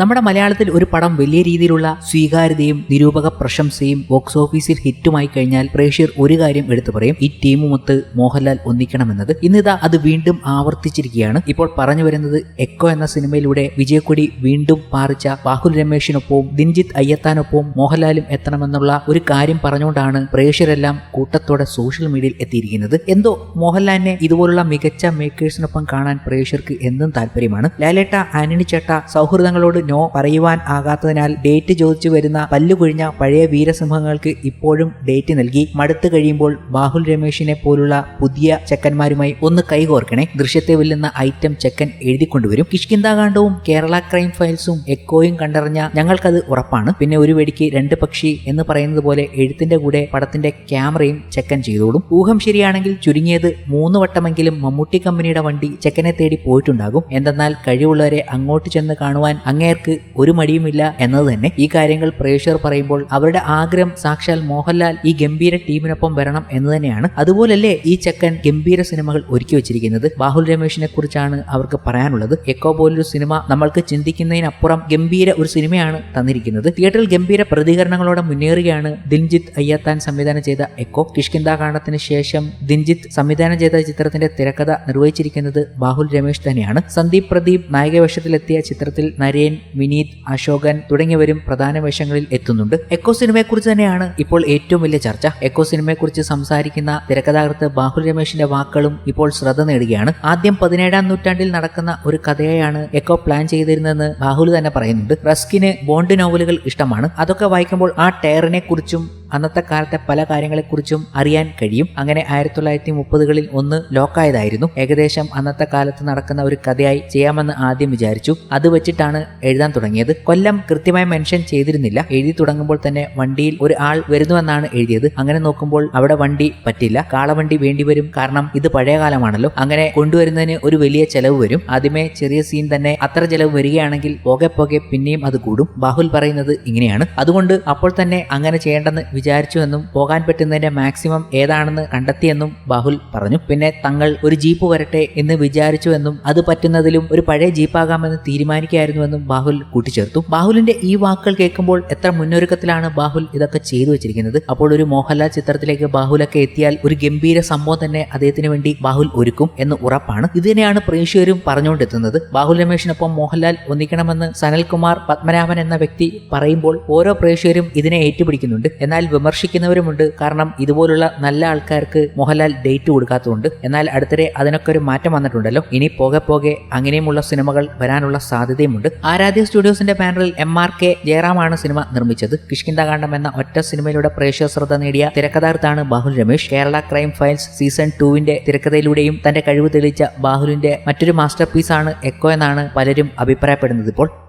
നമ്മുടെ മലയാളത്തിൽ ഒരു പടം വലിയ രീതിയിലുള്ള സ്വീകാര്യതയും നിരൂപക പ്രശംസയും ബോക്സ് ഓഫീസിൽ ഹിറ്റുമായി കഴിഞ്ഞാൽ പ്രേക്ഷകർ ഒരു കാര്യം എടുത്തു പറയും ഈ ടീമുമൊത്ത് മോഹൻലാൽ ഒന്നിക്കണമെന്നത്. ഇന്നിതാ അത് വീണ്ടും ആവർത്തിച്ചിരിക്കുകയാണ്. ഇപ്പോൾ പറഞ്ഞു വരുന്നത് എക്കോ എന്ന സിനിമയിലൂടെ വിജയക്കൊടി വീണ്ടും പാറിച്ച ബാഹുൽ രമേഷിനൊപ്പവും ദിൻജിത്ത് അയ്യത്താനൊപ്പവും മോഹൻലാലും എത്തണമെന്നുള്ള ഒരു കാര്യം പറഞ്ഞുകൊണ്ടാണ് പ്രേക്ഷകരെല്ലാം കൂട്ടത്തോടെ സോഷ്യൽ മീഡിയയിൽ എത്തിയിരിക്കുന്നത്. എന്തോ മോഹൻലാലിനെ ഇതുപോലുള്ള മികച്ച മേക്കേഴ്സിനൊപ്പം കാണാൻ പ്രേക്ഷകർക്ക് എന്നും താല്പര്യമാണ്. ലാലേട്ട ആന്റണി ചേട്ട സൗഹൃദങ്ങളോട് നോ പറയുവാൻ ആകാത്തതിനാൽ ഡേറ്റ് ചോദിച്ചു വരുന്ന പല്ലുകൊഴിഞ്ഞ പഴയ വീരസിംഹങ്ങൾക്ക് ഇപ്പോഴും ഡേറ്റ് നൽകി. മടുത്തു കഴിയുമ്പോൾ ബാഹുൽ രമേഷിനെ പോലുള്ള പുതിയ ചെക്കന്മാരുമായി ഒന്ന് കൈകോർക്കണേ. ദൃശ്യത്തെ വെല്ലുന്ന ഐറ്റം ചെക്കൻ എഴുതിക്കൊണ്ടുവരും. കിഷ്കിന്താകാന്ഡവും കേരള ക്രൈം ഫയൽസും എക്കോയും കണ്ടറിഞ്ഞ ഞങ്ങൾക്കത് ഉറപ്പാണ്. പിന്നെ ഒരു വെടിക്ക് രണ്ട് പക്ഷി എന്ന് പറയുന്നത് പോലെ എഴുത്തിന്റെ കൂടെ പടത്തിന്റെ ക്യാമറയും ചെക്കൻ ചെയ്തോളും. ഊഹം ശരിയാണെങ്കിൽ ചുരുങ്ങിയത് മൂന്ന് വട്ടമെങ്കിലും മമ്മൂട്ടി കമ്പനിയുടെ വണ്ടി ചെക്കനെ തേടി പോയിട്ടുണ്ടാകും. എന്തെന്നാൽ കഴിവുള്ളവരെ അങ്ങോട്ട് ചെന്ന് കാണുവാൻ അങ്ങേർക്ക് ഒരു മടിയുമില്ല എന്നത് തന്നെ ഈ കാര്യങ്ങൾ പ്രേക്ഷകർ പറയുമ്പോൾ അവരുടെ ആഗ്രഹം സാക്ഷാൽ മോഹൻലാൽ ഈ ഗംഭീര ടീമിനൊപ്പം വരണം എന്ന് തന്നെയാണ്. അതുപോലല്ലേ ഈ ചെക്കൻ ഗംഭീര സിനിമകൾ ഒരുക്കി വെച്ചിരിക്കുന്നത്. ബാഹുൽ രമേഷിനെ കുറിച്ചാണ് അവർക്ക് പറയാനുള്ളത്. എക്കോ പോലൊരു സിനിമ നമ്മൾക്ക് ചിന്തിക്കുന്നതിനപ്പുറം ഗംഭീര ഒരു സിനിമയാണ് തന്നിരിക്കുന്നത്. തിയേറ്ററിൽ ഗംഭീര പ്രതികരണങ്ങളോടെ മുന്നേറുകയാണ് ദിൻജിത്ത് അയ്യത്താൻ സംവിധാനം ചെയ്ത എക്കോ. കിഷ്കിന്താകാണ്ഡത്തിന് ശേഷം ദിൻജിത്ത് സംവിധാനം ചെയ്ത ചിത്രത്തിന്റെ തിരക്കഥ നിർവഹിച്ചിരിക്കുന്നത് ബാഹുൽ രമേഷ് തന്നെയാണ്. സന്ദീപ് പ്രദീപ് നായകവേഷത്തിലെത്തിയ ചിത്രത്തിൽ നരേൻ വിനീത് അശോകൻ തുടങ്ങിയവരും പ്രധാന വേഷങ്ങളിൽ എത്തുന്നുണ്ട്. എക്കോ സിനിമയെക്കുറിച്ച് തന്നെയാണ് ഇപ്പോൾ ഏറ്റവും വലിയ ചർച്ച. എക്കോ സിനിമയെക്കുറിച്ച് സംസാരിക്കുന്ന തിരക്കഥാകൃത്ത് ബാഹുൽ രമേഷിന്റെ വാക്കുകളും ഇപ്പോൾ ശ്രദ്ധ നേടുകയാണ്. ആദ്യം പതിനേഴാം നൂറ്റാണ്ടിൽ നടക്കുന്ന ഒരു കഥയെയാണ് എക്കോ പ്ലാൻ ചെയ്തിരുന്നതെന്ന് ബാഹുൽ തന്നെ പറയുന്നുണ്ട്. റസ്കിന് ബോണ്ട് നോവലുകൾ ഇഷ്ടമാണ്. അതൊക്കെ വായിക്കുമ്പോൾ ആ ടയറിനെ കുറിച്ചും അന്നത്തെ കാലത്തെ പല കാര്യങ്ങളെക്കുറിച്ചും അറിയാൻ കഴിയും. അങ്ങനെ ആയിരത്തി തൊള്ളായിരത്തി മുപ്പതുകളിൽ ഒന്ന് ലോക്കായതായിരുന്നു. ഏകദേശം അന്നത്തെ കാലത്ത് നടക്കുന്ന ഒരു കഥയായി ചെയ്യാമെന്ന് ആദ്യം വിചാരിച്ചു. അത് വെച്ചിട്ടാണ് എഴുതാൻ തുടങ്ങിയത്. കൊല്ലം കൃത്യമായി മെൻഷൻ ചെയ്തിരുന്നില്ല. എഴുതി തുടങ്ങുമ്പോൾ തന്നെ വണ്ടിയിൽ ഒരു ആൾ വരുന്നുവെന്നാണ് എഴുതിയത്. അങ്ങനെ നോക്കുമ്പോൾ അവിടെ വണ്ടി പറ്റില്ല. കാളവണ്ടി വേണ്ടിവരും കാരണം ഇത് പഴയ കാലമാണല്ലോ അങ്ങനെ കൊണ്ടുവരുന്നതിന് ഒരു വലിയ ചെലവ് വരും. ആദ്യമേ ചെറിയ സീൻ തന്നെ അത്ര ചെലവ് വരികയാണെങ്കിൽ പോകെ പോകെ പിന്നെയും അത് കൂടും. ബാഹുൽ പറയുന്നത് ഇങ്ങനെയാണ്. അതുകൊണ്ട് അപ്പോൾ തന്നെ അങ്ങനെ ചെയ്യേണ്ടെന്ന് വിചാരിച്ചുവെന്നും പോകാൻ പറ്റുന്നതിന്റെ മാക്സിമം ഏതാണെന്ന് കണ്ടെത്തിയെന്നും ബാഹുൽ പറഞ്ഞു. പിന്നെ തങ്ങൾ ഒരു ജീപ്പ് വരട്ടെ എന്ന് വിചാരിച്ചുവെന്നും അത് പറ്റുന്നതിലും ഒരു പഴയ ജീപ്പാകാമെന്ന് തീരുമാനിക്കുകയായിരുന്നുവെന്നും ബാഹുൽ കൂട്ടിച്ചേർത്തു. ബാഹുലിന്റെ ഈ വാക്കുകൾ കേൾക്കുമ്പോൾ എത്ര മുന്നൊരുക്കത്തിലാണ് ബാഹുൽ ഇതൊക്കെ ചെയ്തു വെച്ചിരിക്കുന്നത്. അപ്പോൾ ഒരു മോഹൻലാൽ ചിത്രത്തിലേക്ക് ബാഹുലൊക്കെ എത്തിയാൽ ഒരു ഗംഭീര സംഭവം തന്നെ അദ്ദേഹത്തിന് വേണ്ടി ബാഹുൽ ഒരുക്കും എന്ന് ഉറപ്പാണ്. ഇതിനെയാണ് പ്രേക്ഷകരും പറഞ്ഞുകൊണ്ടെത്തുന്നത്. ബാഹുൽ രമേഷിനൊപ്പം മോഹൻലാൽ ഒന്നിക്കണമെന്ന് സനൽകുമാർ പത്മനാഭൻ എന്ന വ്യക്തി പറയുമ്പോൾ ഓരോ പ്രേക്ഷകരും ഇതിനെ ഏറ്റുപിടിക്കുന്നുണ്ട്. എന്നാൽ വിമർശിക്കുന്നവരുമുണ്ട്. കാരണം ഇതുപോലുള്ള നല്ല ആൾക്കാർക്ക് മോഹൻലാൽ ഡേറ്റ് കൊടുക്കാത്തതുകൊണ്ട് എന്നാൽ അടുത്തിടെ അതിനൊക്കെ ഒരു മാറ്റം വന്നിട്ടുണ്ടല്ലോ. ഇനി പോകെ പോകെ അങ്ങനെയുമുള്ള സിനിമകൾ വരാനുള്ള സാധ്യതയുമുണ്ട്. ആരാധ്യ സ്റ്റുഡിയോസിന്റെ ബാനറിൽ എം ആർ കെ ജയറാമാണ് സിനിമ നിർമ്മിച്ചത്. കിഷ്കിന്താകാന്ഡം എന്ന ഒറ്റ സിനിമയിലൂടെ പ്രേക്ഷക ശ്രദ്ധ നേടിയ തിരക്കഥാർത്ഥാണ് Bahul Ramesh. Kerala crime files season ടുവിന്റെ തിരക്കഥയിലൂടെയും തന്റെ കഴിവ് തെളിയിച്ച ബാഹുലിന്റെ മറ്റൊരു മാസ്റ്റർ പീസാണ് എക്കോ എന്നാണ് പലരും അഭിപ്രായപ്പെടുന്നത് ഇപ്പോൾ.